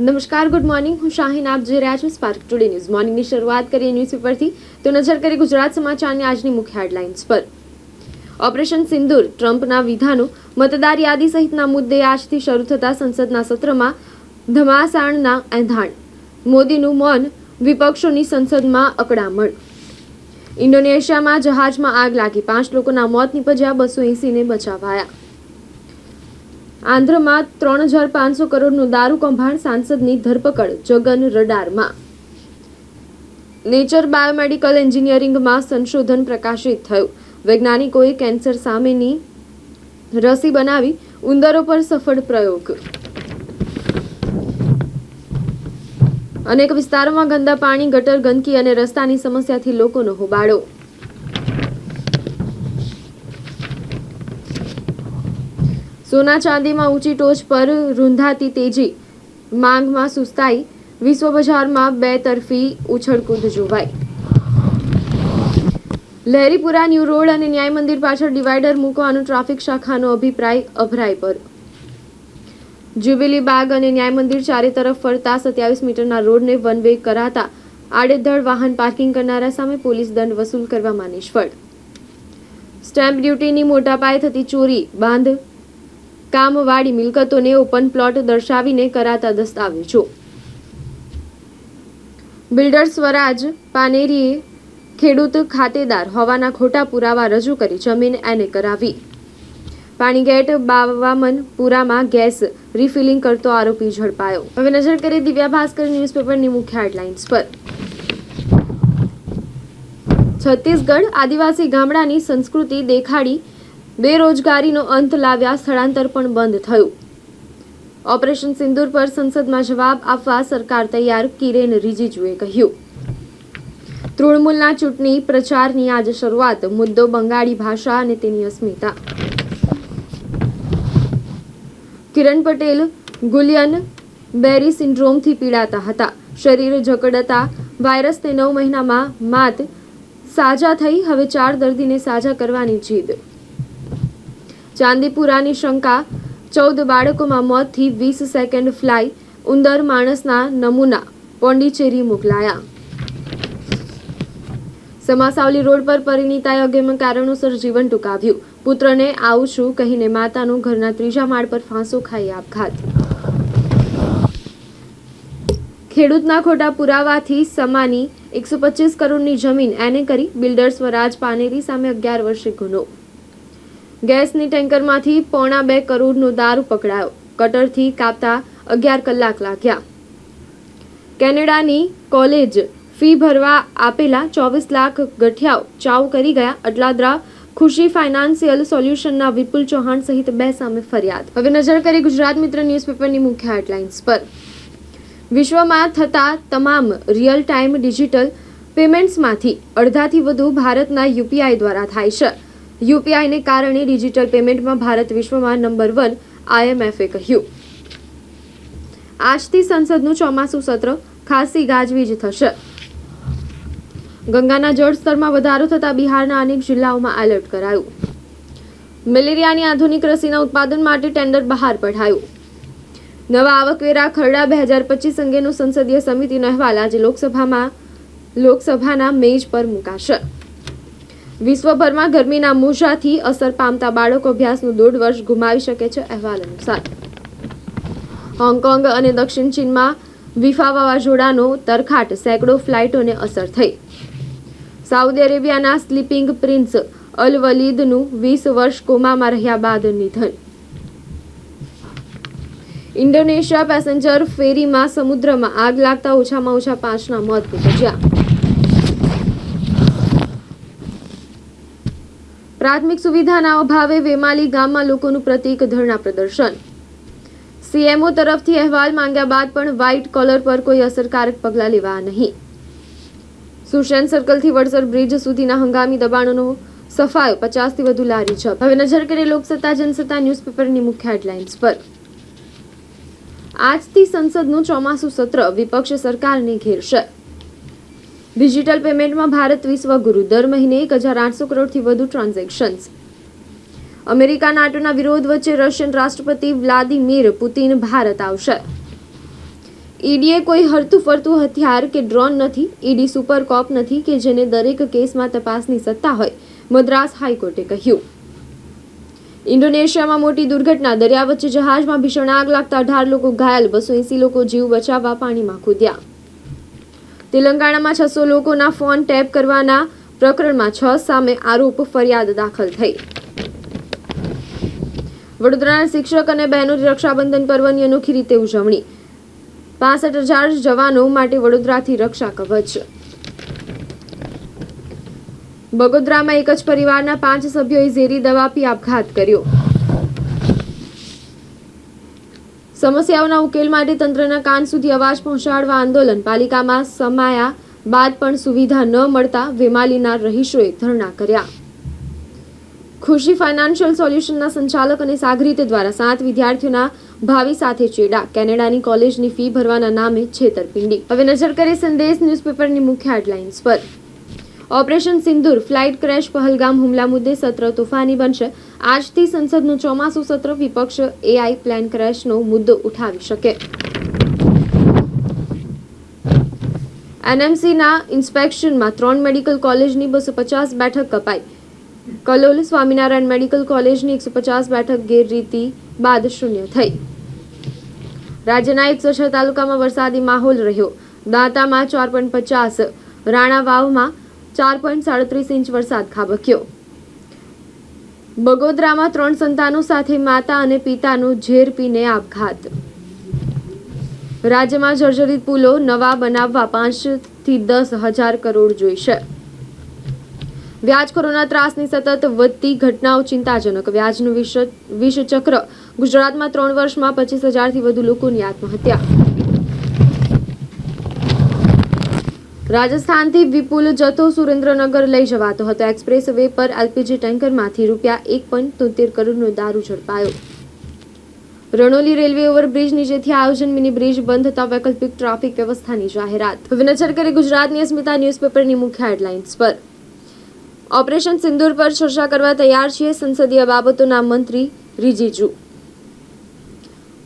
નમસ્કાર, good morning. હું શાહીન, આપ જોઈ રહ્યા છો સ્પાર્ક ટુડે ન્યૂઝ મોર્નિંગની શરૂઆત કરીએ ન્યૂઝપેપરથી તો નજર કરીએ ગુજરાત સમાચારની આજની મુખ્ય હેડલાઇન્સ પર. ઓપરેશન સિંદૂર, ટ્રમ્પના વિધાનો, મતદાર યાદી સહિતના મુદ્દે આજથી શરૂ થતા સંસદના સત્રમાં ધમાસાણના એંધાણ. મોદીનું મૌન વિપક્ષોની સંસદમાં અકડામણ ઇન્ડોનેશિયામાં જહાજમાં આગ લાગી. પાંચ લોકોના મોત નીપજ્યા, બસો એંસીને બચાવાયા. આંધ્રમાં ત્રણ હજાર પાંચસો કરોડનું દારૂ કૌભાંડ સાંસદની ધરપકડ, જગન રડારમાં. નેચર બાયોમેડિકલ એન્જિનિયરિંગમાં સંશોધન પ્રકાશિત થયું. વૈજ્ઞાનિકોએ કેન્સર સામેની રસી બનાવી ઉંદરો પર સફળ પ્રયોગ. અનેક વિસ્તારોમાં ગંદા પાણી, ગટર, ગંદકી અને રસ્તાની સમસ્યાથી લોકોનો હોબાળો. સોના ચાંદીમાં ઊંચી ટોચ પર રૂંધાતી તેજી. માંગમાં સુસ્તાઈ વિશ્વ બજારમાં બે તરફી ઉછળકૂદ જોવાઈ. લહેરીપુરા, ન્યૂ રોડ અને ન્યાય મંદિર પાછળ ડિવાઈડર મૂકવાનો ટ્રાફિક શાખાનો અભિપ્રાય અભરાય પર. જ્યુબિલી બાગ અને ન્યાય મંદિર ચારે તરફ ફરતા સત્યાવીસ મીટરના રોડને વન વે કરાતા આડેધડ વાહન પાર્કિંગ કરનારા સામે પોલીસ દંડ વસૂલ કરવામાં નિષ્ફળ સ્ટેમ્પ ડ્યુટીની મોટા પાયે થતી ચોરી, બાંધ કામવાળી મિલકતોને ઓપન પ્લોટ દર્શાવીને કરાતા દસ્તાવેજો. બિલ્ડર સ્વરાજ પાનેરીએ ખેડૂત ખાતેદાર હોવાના ખોટા પુરાવા રજૂ કરી જમીન એને કરાવી. પાણીગેટ બાવામન પુરામાં ગેસ રિફિલિંગ કરતો આરોપી ઝડપાયો. હવે નજર કરીએ દિવ્યા ભાસ્કર ન્યૂઝપેપરની મુખ્ય હેડલાઇન્સ પર. છત્તીસગઢ આદિવાસી ગામડાની સંસ્કૃતિ દેખાડી બેરોજગારીનો અંત લાવ્યા સ્થળાંતર પણ બંધ થયું. ઓપરેશન સિંદૂર પર સંસદમાં જવાબ આપવા સરકાર તૈયાર, કિરેન રિજિજુએ કહ્યું. તૃણમૂલના ચૂંટણી પ્રચારની આજે શરૂઆત, મુદ્દો બંગાળી ભાષા અને તેની અસ્મિતા. કિરણ પટેલ, ગુલિયન બેરી સિન્ડ્રોમથી પીડાતા હતા. શરીર જકડતા વાયરસને નવ મહિનામાં માત સાજા થઈ, હવે ચાર દર્દીને સાજા કરવાની જીદ. ચાંદીપુરાની શંકા, ચૌદ બાળકોમાં મોતથી વીસ સેકન્ડ ફ્લાય, ઉંદર માણસના નમૂના, પોંડિચેરી મોકલાયા. સમાસાવલી રોડ પર પરિણીતાએ અગમ્ય કારણોસર જીવન ટૂંકાવ્યું. પુત્રને આવું છું કહીને માતાનું ઘરના ત્રીજા માળ પર ફાંસો ખાઈ આપઘાત. ખેડૂતના ખોટા પુરાવાથી સમાની એકસો પચીસ કરોડની જમીન એને કરી બિલ્ડર સ્વરાજ પાનેરી સામે અગિયાર વર્ષે ગુનો. ગેસની ટેન્કરમાંથી પોણા બે કરોડનો દારૂ પકડાયો. કટરથી કાપતા અગિયાર કલાક લાગ્યા. કેનેડાની કોલેજ ફી ભરવા આપેલા ચોવીસ લાખ ગઠિયાઓ ચાવ કરી ગયા. અટલાદરા ખુશી ફાઇનાન્સિયલ સોલ્યુશનના વિપુલ ચૌહાણ સહિત બે સામે ફરિયાદ. હવે નજર કરી ગુજરાત મિત્ર ન્યૂઝપેપરની મુખ્ય હેડલાઇન્સ પર. વિશ્વમાં થતા તમામ રિયલ ટાઈમ ડિજિટલ પેમેન્ટ્સમાંથી અડધાથી વધુ ભારતના યુપીઆઈ દ્વારા થાય છે. યુપીઆઈને કારણે ડિજિટલ પેમેન્ટમાં ભારત વિશ્વમાં નંબર વન આઈએમએફે કહ્યું. આજથી સંસદનું ચોમાસું સત્ર ખાસી ગાજવીજ થશે. ગંગાના જળસ્તરમાં વધારો થતાં બિહારના અનેક જિલ્લાઓમાં એલર્ટ કરાયું. મેલેરિયાની આધુનિક રસીના ઉત્પાદન માટે ટેન્ડર બહાર પઢાયું. નવા આવકવેરા ખરડા બે હજાર પચીસ અંગેનો સંસદીય સમિતિનો અહેવાલ આજે લોકસભામાં લોકસભાના મેજ પર મુકાશે. વિશ્વભરમાં ગરમીના મોજાથી અસર પામતા બાળકો અભ્યાસનું દોઢ વર્ષ ગુમાવી શકે છે અહેવાલ અનુસાર. હોંગકોંગ અને દક્ષિણ ચીનમાં વિફા વાવાઝોડાનો તરખાટ, સેંકડો ફ્લાઇટોને અસર થઈ. સાઉદી અરેબિયાના સ્લીપિંગ પ્રિન્સ અલ વલીદનું વીસ વર્ષ કોમામાં રહ્યા બાદ નિધન ઇન્ડોનેશિયા પેસેન્જર ફેરીમાં સમુદ્રમાં આગ લાગતા ઓછામાં ઓછા પાંચના મોત નીપજ્યા. પ્રાથમિક સુવિધાના અભાવે વેમાલી ગામમાં લોકોનું પ્રતિક ધરણા પ્રદર્શન. સીએમઓ તરફથી અહેવાલ માંગ્યા બાદ પણ વ્હાઇટ કોલર પર કોઈ અસરકારક પગલાં લેવા નહીં. સુશેન સર્કલથી વડસર બ્રિજ સુધીના હંગામી દબાણોનો સફાયો પચાસથી વધુ લારી છે હવે નજર કરીએ લોકસત્તા, જનસત્તા ન્યૂઝપેપરની મુખ્ય હેડલાઇન્સ પર. આજથી સંસદનું ચોમાસું સત્ર વિપક્ષ સરકારને ઘેરશે. ડિજિટલ પેમેન્ટમાં ભારત વિશ્વગુરુ દર મહિને એક હજાર આઠસો કરોડથી વધુ ટ્રાન્ઝેક્શન્સ. અમેરિકા નાટોના વિરોધ વચ્ચે રશિયન રાષ્ટ્રપતિ વ્લાદિમીર પુતિન ભારત આવશે. ઈડીએ કોઈ હરતું ફરતું હથિયાર કે ડ્રોન નથી, ઈડી સુપર કોપ નથી કે જેને દરેક કેસમાં તપાસની સત્તા હોય, મદ્રાસ હાઈકોર્ટે કહ્યું. ઇન્ડોનેશિયામાં મોટી દુર્ઘટના. દરિયા વચ્ચે જહાજમાં ભીષણ આગ લાગતા અઢાર લોકો ઘાયલ, બસો એસી લોકો જીવ બચાવવા પાણીમાં કૂદ્યા. તેલંગાણામાં છસો લોકોના ફોન ટેપ કરવાના પ્રકરણમાં છ સામે આરોપ ફરિયાદ દાખલ થઈ. વડોદરાના શિક્ષક અને બહેનોની રક્ષાબંધન પર્વની અનોખી રીતે ઉજવણી. પાસઠ હજાર જવાનો માટે વડોદરાથી રક્ષા કવચ. બગોદરામાં એક જ પરિવારના પાંચ સભ્યોએ ઝેરી દવા પી આપઘાત કર્યો. સમસ્યાઓના ઉકેલ માટે તંત્રના કાન સુધી અવાજ પહોંચાડવા આંદોલન. પાલિકામાં સમાયા બાદ પણ સુવિધા ન મળતા વેમાલીના રહીશોએ ધરણા કર્યા. ખુશી ફાઇનાન્શિયલ સોલ્યુશનના સંચાલક અને સાગરીત દ્વારા સાત વિદ્યાર્થીઓના ભાવિ સાથે ચેડા. કેનેડાની કોલેજની ફી ભરવાના નામે છેતરપિંડી. હવે નજર કરીએ સંદેશ ન્યૂઝપેપરની મુખ્ય હેડલાઇન્સ પર. ઓપરેશન સિંદૂર, ફ્લાઇટ ક્રેશ, પહલગામ હુમલા મુદ્દે સત્ર તોફાની બનશે. આજથી સંસદનું ચોમાસું સત્ર, વિપક્ષ એઆઈ પ્લાન ક્રેશનો મુદ્દો ઉઠાવી શકે. એનએમસીના ઇન્સ્પેક્શનમાં ત્રણ મેડિકલ કોલેજની બસો પચાસ બેઠક કપાઈ. કલોલ સ્વામિનારાયણ મેડિકલ કોલેજની એકસો પચાસ બેઠક ગેરરીતિ બાદ શૂન્ય થઈ. રાજ્યના એકસો છ તાલુકામાં વરસાદી માહોલ રહ્યો. દાંતામાં ચાર પોઈન્ટ પચાસ. રાણા વાવમાં ચાર પોઈન્ટ સાડત્રીસ ઇંચ વરસાદ ખાબક્યો. બગોદરામાં ત્રણ સંતાનો સાથે માતા અને પિતાનો ઝેર પીને આપઘાત. રાજ્યમાં જર્જરિત પુલો નવા બનાવવા પાંચથી દસ હજાર કરોડ જોઈશે. વ્યાજખોરોના ત્રાસની સતત વધતી ઘટનાઓ ચિંતાજનક. વ્યાજનું વિષ વિષચક્ર ગુજરાતમાં ત્રણ વર્ષમાં પચીસ હજારથી વધુ લોકોની આત્મહત્યા. રાજસ્થાનથી વિપુલ જથ્થો સુરેન્દ્રનગર લઈ જવાતો હતો. એક્સપ્રેસ વે પર એલપીજી ટેન્કરમાંથી રૂપિયા એક પોઈન્ટ તોતેર કરોડનો દારૂ ઝડપાયો. રણોલી રેલવે ઓવરબ્રિજ નીચેથી આયોજન મિની બ્રિજ બંધ થતા વૈકલ્પિક ટ્રાફિક વ્યવસ્થાની જાહેરાત. હવે કરી ગુજરાતની અસ્મિતા ન્યૂઝપેપરની મુખ્ય હેડલાઇન્સ પર. ઓપરેશન સિંદૂર પર ચર્ચા કરવા તૈયાર છીએ સંસદીય બાબતોના મંત્રી રિજિજુ.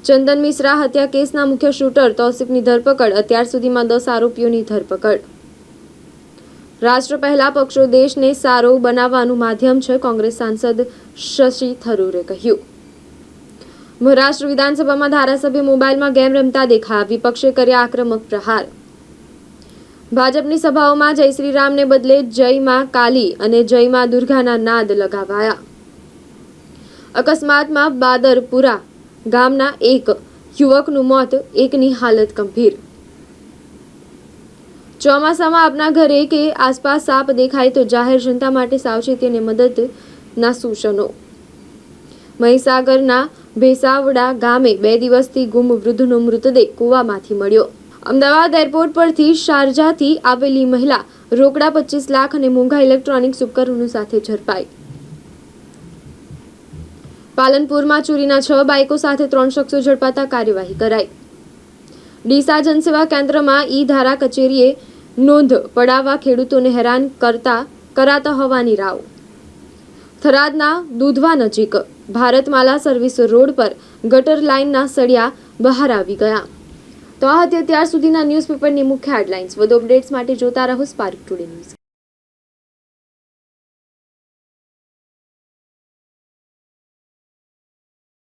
ચંદન મિશ્રા હત્યા કેસના મુખ્ય શૂટર તૌસિફની ધરપકડ. અત્યાર સુધીમાં દસ આરોપીઓની ધરપકડ. રાષ્ટ્ર પહેલા પક્ષો દેશને સારો બનાવવાનું માધ્યમ છે, કોંગ્રેસ સાંસદ શશી થરૂરે કહ્યું. મહારાષ્ટ્ર વિધાનસભામાં ધારાસભ્ય મોબાઈલમાં ગેમ રમતા દેખાયા વિપક્ષે કર્યા આક્રમક પ્રહાર. ભાજપની સભાઓમાં જય શ્રી રામને બદલે જય માં કાલી અને જય માં દુર્ગાના નાદ લગાવાયા. અકસ્માતમાં બાદરપુરા ગામના એક યુવકનું મોત, એકની હાલત ગંભીર. ચોમાસામાં આપના ઘરે કે આસપાસ સાપ દેખાય તો જાહેર જનતા માટે સાવચેતી અને મદદના સૂચનો. મહીસાગરના ભેસાવડા ગામે બે દિવસથી ગુમ વૃદ્ધનો મૃતદેહ કૂવામાંથી મળ્યો. અમદાવાદ એરપોર્ટ પરથી શારજાથી આવેલી મહિલા રોકડા પચીસ લાખ અને મોંઘા ઇલેક્ટ્રોનિક્સ ઉપકરણો સાથે ઝડપાઈ. પાલનપુરમાં ચોરીના છ બાઇકો સાથે ત્રણ શખ્સો ઝડપાતા કાર્યવાહી કરાઈ. ડીસા જનસેવા કેન્દ્રમાં ઈ ધારા કચેરીએ નોંધ પડાવવા ખેડૂતોને હેરાન કરતા કરાતા હોવાની રાવ. થરાદના દૂધવા નજીક ભારતમાલા સર્વિસ રોડ પર ગટર લાઇનના સળિયા બહાર આવી ગયા. તો આ હતી અત્યાર સુધીના ન્યૂઝપેપરની મુખ્ય હેડલાઇન્સ. વધુ અપડેટ્સ માટે જોતા રહો સ્પાર્ક ટુડે ન્યૂઝ.